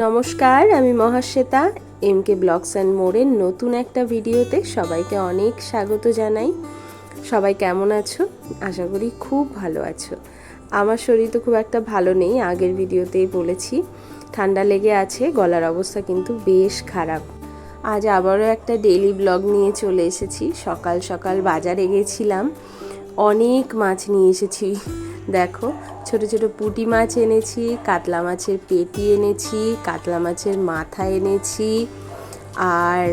নমস্কার, আমি Mahasweta M K blogs and মোড়ের নতুন একটা ভিডিওতে সবাইকে অনেক স্বাগত জানাই। সবাই কেমন আছো? আশা করি খুব ভালো আছো। আমার শরীর তো খুব একটা ভালো নেই, আগের ভিডিওতেই বলেছি। ঠান্ডা লেগে আছে, গলার অবস্থা কিন্তু বেশ খারাপ। আজ আবারও একটা ডেলি ব্লগ নিয়ে চলে এসেছি। সকাল সকাল বাজারে গেছিলাম, অনেক মাছ নিয়ে এসেছি। দেখো, ছোট ছোট পুঁটি মাছ এনেছি, কাতলা মাছের পেটি এনেছি, কাতলা মাছের মাথা এনেছি, আর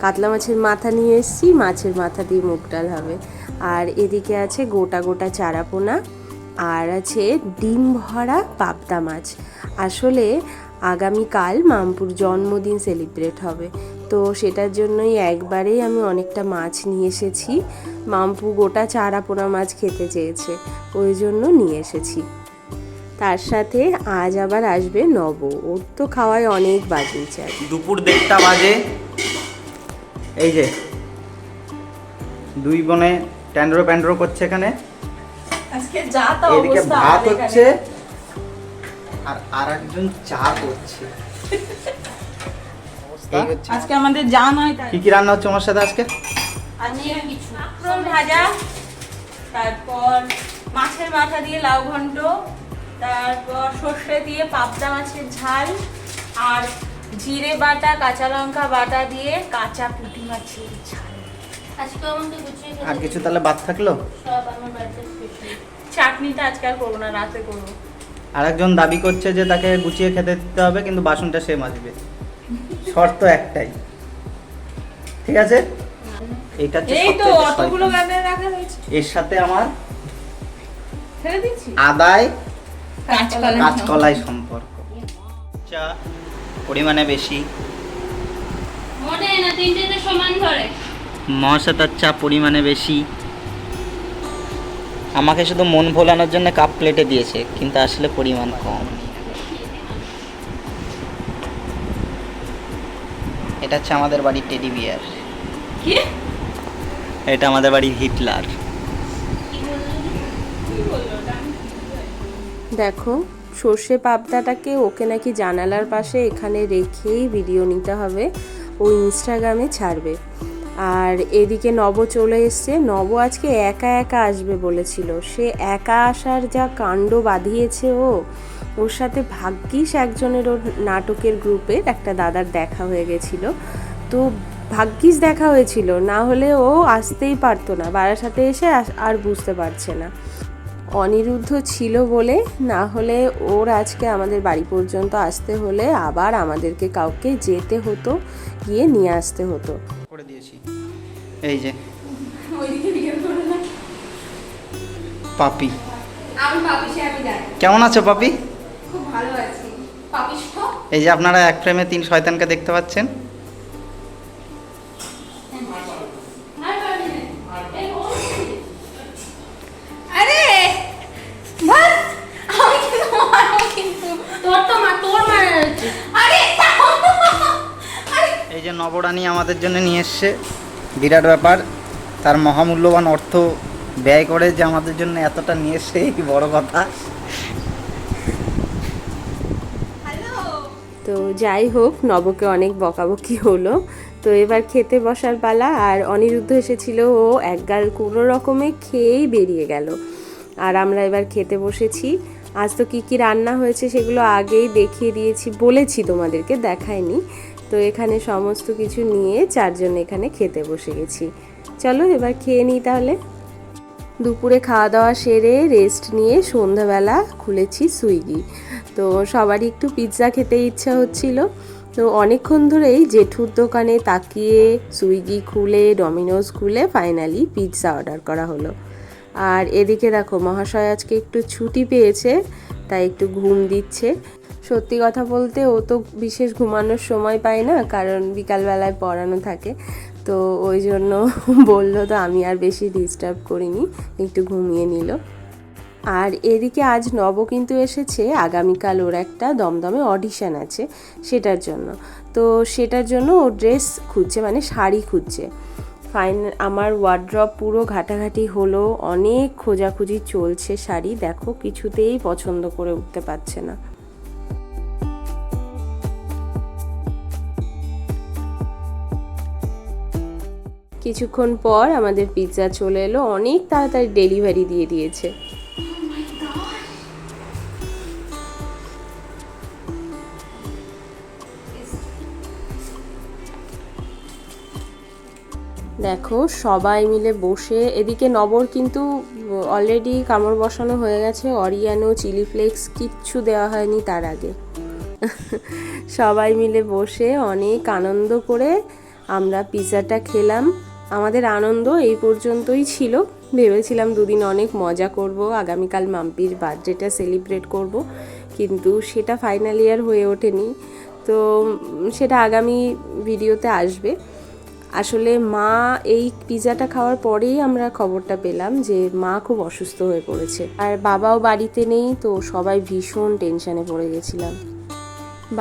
কাতলা মাছের মাথা নিয়ে এসেছি, মাছের মাথা দিয়ে মুগ ডাল হবে। আর এদিকে আছে গোটা গোটা চারাপোনা, আর আছে ডিম ভরা পাবদা মাছ। আসলে আগামীকাল মামপুর জন্মদিন সেলিব্রেট হবে। তো সেটার জন্যই একবারেই আমি অনেকটা মাছ নিয়ে এসেছি। মাম্পু গোটা চারা পোনা মাছ খেতে চেয়েছে ওই জন্য নিয়ে এসেছি। তার সাথে আজ আবার আসবে নব ওর তো খাওয়ায় অনেক বাজিয়েছে আর দুপুর দেড়টা বাজে। এই যে দুই বোনে ট্যান্ড্রো প্যান্ড্রো করছে এখানে। আজকে যা তা এদিকে ভাত হচ্ছে এখানে। আর আর একজন চা করছে। অবস্থা? আজকে আমাদের যা নয় তাই। কি কি রান্না হচ্ছে আমার সাথে আজকে? আজকে কিছু। মাকড়ল ভাজা তারপর মাছের মাথা দিয়ে লাউ ঘন্ট তারপর সর্ষে দিয়ে পাবদা মাছের ঝাল আর জিরে বাটা কাঁচা লঙ্কা বাটা দিয়ে কাঁচা পুঁটি মাছের ঝাল। আজকে আমাকে গুছিয়ে আর কিছু তাহলে বাদ থাকল? সব আমার বাড়িতে চাটনিটা আজকে আর করব না রাতে করব। আর একজন দাবি করছে যে তাকে গুছিয়ে খেতে দিতে হবে কিন্তু বাসনটা সে মাজবে শর্ত একটাই। ঠিক আছে? হচ্ছে এই তো অতগুলো গানে রাখা হয়েছে। এর সাথে আমার ছেড়ে দিচ্ছি? আদায় কাঁচকলা কাঁচকলাই সম্পর্ক। চা পরিমাণে বেশি। মোটে না তিনটে সমান ধরে। মহাশাতার চা পরিমাণে বেশি। আমাকে শুধু মন ভোলানোর জন্য কাপ প্লেটে দিয়েছে কিন্তু আসলে পরিমাণ কম। এটা হচ্ছে আমাদের বাড়ির টেডি বিয়ার কি? এটা আমাদের বাড়ির হিটলার। দেখো সর্ষে পাবদাটাকে ওকে নাকি জানালার পাশে এখানে রেখেই ভিডিও নিতে হবে ও ইনস্টাগ্রামে ছাড়বে। আর এদিকে নব চলে এসছে। নব আজকে একা একা আসবে বলেছিল। সে একা আসার যা কাণ্ড বাঁধিয়েছে ও ওর সাথে ভাগ্যিস একজনের ওর নাটকের গ্রুপের একটা দাদার দেখা হয়ে গেছিল। তো ভাগ্যিস দেখা হয়েছিল না হলে ও আসতেই পারতো না বারাসাতে এসে আর বুঝতে পারছে না। অনিরুদ্ধ ছিল বলে না হলে ওর আজকে আমাদের বাড়ি পর্যন্ত আসতে হলে আবার আমাদেরকে কাউকে যেতে হতো গিয়ে নিয়ে আসতে হতো। করে দিয়েছি। এই যে। পাপি। কেমন আছো পাপি? ভালো আছি। পাপিষ্ঠ? এই যে আপনারা এক ফ্রেমে তিন শয়তানকে দেখতে পাচ্ছেন। এই যে নবরানী আমাদের জন্য নিয়ে এসছে। বিরাট ব্যাপার। তার মহামূল্যবান অর্থ ব্যয় করে যে আমাদের জন্য এতটা নিয়ে এসছে এই বড় কথা। তো যাই হোক, নবকে অনেক বকাবকি হলো। তো এবার খেতে বসার পালা, আর অনিরুদ্ধ এসেছিল, ও একগাল কোনো রকমে খেয়েই বেরিয়ে গেল। আর আমরা এবার খেতে বসেছি। আজ তো কী কী রান্না হয়েছে সেগুলো আগেই দেখিয়ে দিয়েছি, বলেছি তোমাদেরকে, দেখায়নি। তো এখানে সমস্ত কিছু নিয়ে চারজন এখানে খেতে বসে গেছি। চলো এবার খেয়ে নিই তাহলে। দুপুরে খাওয়া দাওয়া সেরে রেস্ট নিয়ে সন্ধ্যাবেলা খুলেছি সুইগি। তো সবারই একটু পিৎজা খেতে ইচ্ছা হচ্ছিল। তো অনেকক্ষণ ধরেই জেঠুর দোকানে তাকিয়ে সুইগি খুলে, ডমিনোজ খুলে ফাইনালি পিৎজা অর্ডার করা হলো। আর এদিকে দেখো, মহাশয় আজকে একটু ছুটি পেয়েছে, তাই একটু ঘুম দিচ্ছে। সত্যি কথা বলতে ও তো বিশেষ ঘুমানোর সময় পায় না, কারণ বিকালবেলায় পড়ানো থাকে। তো ওই জন্য বলল তো আমি আর বেশি ডিস্টার্ব করিনি, একটু ঘুমিয়ে নিল। আর এদিকে আজ নব কিন্তু এসেছে। আগামীকাল ওর একটা দমদমে অডিশান আছে সেটার জন্য। তো সেটার জন্য ও ড্রেস খুঁজছে মানে শাড়ি খুঁজছে। ফাইন আমার ওয়ার্ড্রপ পুরো ঘাটাঘাটি হলো, অনেক খোঁজাখুঁজি চলছে শাড়ি। দেখো, কিছুতেই পছন্দ করে উঠতে পারছে না। কিছুক্ষণ পর আমাদের পিৎজা চলে এলো, অনেক তাড়াতাড়ি ডেলিভারি দিয়ে দিয়েছে। দেখো, সবাই মিলে বসে, এদিকে নবর কিন্তু অলরেডি কামড় বসানো হয়ে গেছে অরিয়ানো চিলি ফ্লেক্স কিচ্ছু দেওয়া হয়নি তার আগে। সবাই মিলে বসে অনেক আনন্দ করে আমরা পিৎজাটা খেলাম। আমাদের আনন্দ এই পর্যন্তই ছিল। ভেবেছিলাম দুদিন অনেক মজা করব, আগামীকাল মাম্পির বার্থডেটা সেলিব্রেট করব, কিন্তু সেটা ফাইনাল ইয়ার হয়ে ওঠেনি। তো সেটা আগামী ভিডিওতে আসবে। আসলে মা এই পিৎজাটা খাওয়ার পরেই আমরা খবরটা পেলাম যে মা খুব অসুস্থ হয়ে পড়েছে। আর বাবাও বাড়িতে নেই, তো সবাই ভীষণ টেনশানে পড়ে গেছিলাম।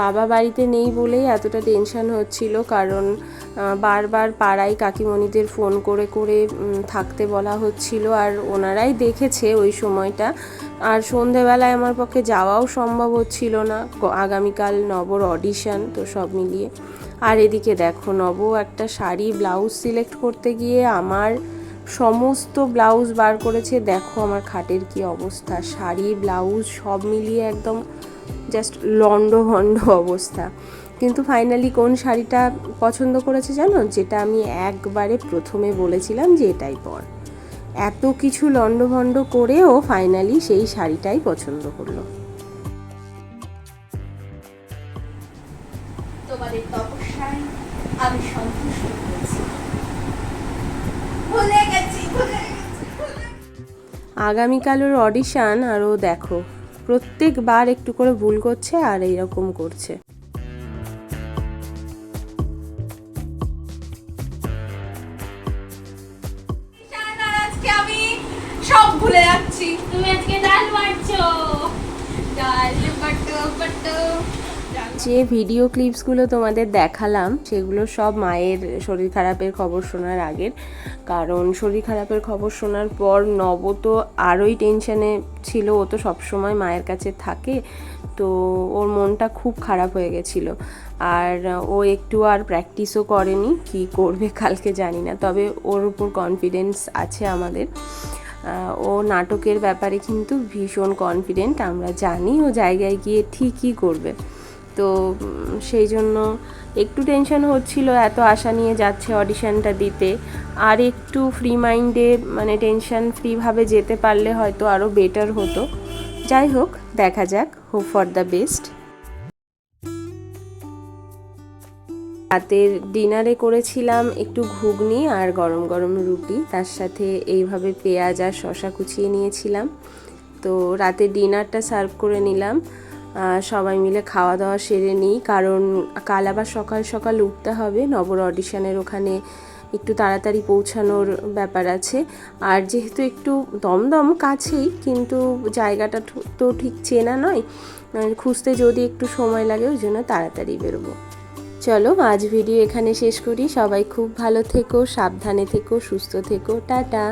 বাবা বাড়িতে নেই বলেই এতটা টেনশান হচ্ছিল কারণ বারবার পাড়ায় কাকিমণিদের ফোন করে করে থাকতে বলা হচ্ছিল আর ওনারাই দেখেছে ওই সময়টা। আর সন্ধেবেলায় আমার পক্ষে যাওয়াও সম্ভব হচ্ছিল না। আগামীকাল নবর অডিশন তো সব মিলিয়ে। আর এদিকে দেখো নব, একটা শাড়ি, ব্লাউজ সিলেক্ট করতে গিয়ে আমার সমস্ত ব্লাউজ বার করেছে। দেখো আমার খাটের কি অবস্থা, শাড়ি, ব্লাউজ সব মিলিয়ে একদম জাস্ট লন্ড ভন্ড অবস্থা। কিন্তু ফাইনালি কোন শাড়িটা পছন্দ করেছে জানো? যেটা আমি একবারে প্রথমে বলেছিলাম যে এটাই পর। এত কিছু লন্ডভন্ড করেও ফাইনালি সেই শাড়িটাই পছন্দ করল। তোমাদের তপস্যায় আমি সন্তুষ্ট হয়েছি। ভুলে গেছি ভুলে আগামীকাল ওর অডিশান আর ও দেখো প্রত্যেকবার একটু করে ভুল করছে আর এইরকম করছে। আর আজকে আমি সব ভুলে যাচ্ছি। তুমি আজকে ডাল বাড়ছো ডাল বাটো বাটো যে ভিডিও ক্লিপসগুলো তোমাদের দেখালাম, সেগুলো সব মায়ের শরীর খারাপের খবর শোনার আগের। কারণ শরীর খারাপের খবর শোনার পর নব তো আরোই টেনশনে ছিল, ও তো সবসময় মায়ের কাছে থাকে, তো ওর মনটা খুব খারাপ হয়ে গেছিল। আর ও একটু আর প্র্যাকটিসও করেনি, কি করবে কালকে জানি না, তবে ওর উপর কনফিডেন্স আছে আমাদের। ও নাটকের ব্যাপারে কিন্তু ভীষণ কনফিডেন্ট আমরা জানি ও জায়গায় গিয়ে ঠিকই করবে। তো সেই জন্য একটু টেনশন হচ্ছিল, এত আশা নিয়ে যাচ্ছে অডিশনটা দিতে। আর একটু ফ্রি মাইন্ডে মানে টেনশন ফ্রিভাবে যেতে পারলে হয়তো আরও বেটার হতো। যাই হোক, দেখা যাক হোপ ফর দ্য বেস্ট রাতের ডিনারে করেছিলাম একটু ঘুগনি আর গরম গরম রুটি। তার সাথে এইভাবে পেঁয়াজ আর শশা কুচিয়ে নিয়েছিলাম। তো রাতে ডিনারটা সার্ভ করে নিলাম। সবাই মিলে খাওয়া দাওয়া সেরে নিই, কারণ কাল আবার সকাল সকাল উঠতে হবে। নবর অডিশনের ওখানে একটু তাড়াতাড়ি পৌঁছানোর ব্যাপার আছে। আর যেহেতু একটু দমদম কাছেই, কিন্তু জায়গাটা তো ঠিক চেনা নয় খুঁজতে যদি একটু সময় লাগে ওই জন্য তাড়াতাড়ি বেরোবো। চলো, আজ ভিডিও এখানে শেষ করি। সবাই খুব ভালো থেকো, সাবধানে থেকো, সুস্থ থেকো। টাটা!